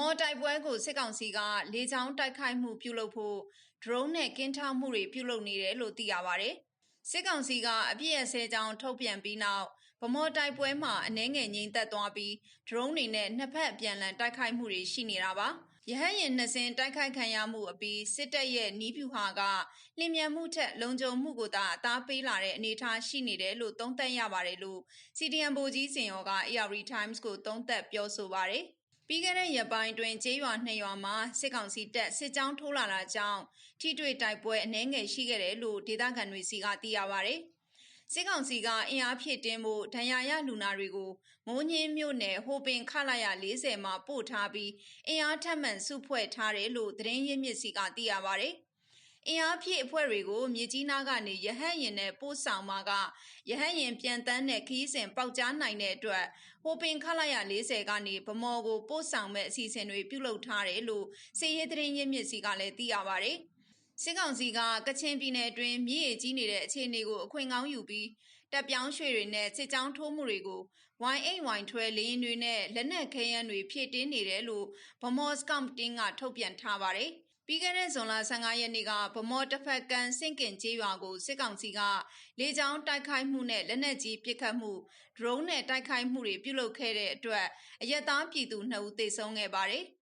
မောတိုက်ပွဲကိုစစ်ကောင်စီကလေကြောင်းတိုက်ခိုက်မှုပြုလုပ်ဖို့ drone နဲ့ကင်းထောက်မှုတွေပြုလုပ်နေတယ်လို့သိရပါဗျ။စစ်ကောင်စီကအပြည့်အစဲကြောင်းထုတ်ပြန်ပြီးနောက်ဗမောတိုက်ပွဲမှာအနှဲငယ်ငိမ့်သက်သွားပြီး drone တွေနဲ့နှစ်ဖက်အပြန်လန်တိုက်ခိုက်မှုတွေရှိနေတာပါ။ရဟတ်ရင်နှစ်စင်းတိုက်ခိုက်ခံရမှုအပြီးစစ်တပ်ရဲ့နီးပြူဟာကလင်မြန်မှုထက်လုံခြုံမှုကိုသာအသားပေးလာတဲ့အနေအထားရှိနေတယ်လို့သုံးသပ်ရပါတယ်လို့ CDM ဗိုလ်ကြီးစင်ရောက AR Times ကိုသုံးသပ်ပြောဆိုပါတယ်။ ပြီးခဲ့တဲ့ရက်ပိုင်းတွင်ကျေးရွာနှစ်ရွာမှာစစ်ကောင်စီတပ်စစ်ကြောင်းထိုးလာတာကြောင့်ထိတွေ့တိုက်ပွဲအနှဲငယ်ရှိခဲ့တယ်လို့ဒေသခံတွေစီကသိရပါဗျ။စစ်ကောင်စီကအင်အားဖြည့်တင်းဖို့ဒဏ်ရာရလူနာတွေကိုမိုးညင်းမြို့နယ်ဟိုပင်ခလာရ40မှာပို့ထားပြီးအင်အားထပ်မံစုဖွဲ့ထားတယ်လို့သတင်းရင်းမြစ်စီကသိရပါဗျ။ အင်အားဖြည့်အဖွဲ့တွေကိုမြေကြီးနားကနေရဟတ်ရင်နဲ့ပို့ဆောင်မှာကရဟတ်ရင်ပြန်တန်းတဲ့ခီးစဉ်ပေါက်ကြားနိုင်တဲ့အတွက်ဟိုပင်ခလာရ40ကနေဗမော်ကိုပို့ဆောင်မဲ့အစီအစဉ်တွေပြုလုပ်ထားတယ်လို့စီရေးသတင်းရင်းမြစ်စီကလည်းသိရပါဗျ။စစ်ကောင်စီကကချင်ပြည်နယ်အတွင်းမြေရည်ကြီးနေတဲ့အခြေအနေကိုအခွင့်ကောင်းယူပြီးတပ်ပြောင်းရွှေတွေနဲ့စစ်ကြောင်းထိုးမှုတွေကို Y8Y ထွဲလင်းတွေနဲ့လက်နက်ခဲယမ်းတွေဖြည့်တင်းနေတယ်လို့ဗမော့စကမ်တင်းကထုတ်ပြန်ထားပါတယ်။ ပြီးခဲ့တဲ့ဇွန်လ15ရက်နေ့ကဗမော့တစ်ဖက်ကန်စင့်ကင်ကျေးရွာကိုစစ်ကောင်စီကလေကြောင်းတိုက်ခိုက်မှုနဲ့လက်နက်ကြီးပစ်ခတ်မှု drone နဲ့တိုက်ခိုက်မှုတွေပြုလုပ်ခဲ့တဲ့အတွက်အရက်သားပြည်သူ2ဦးသေဆုံးခဲ့ပါတယ်။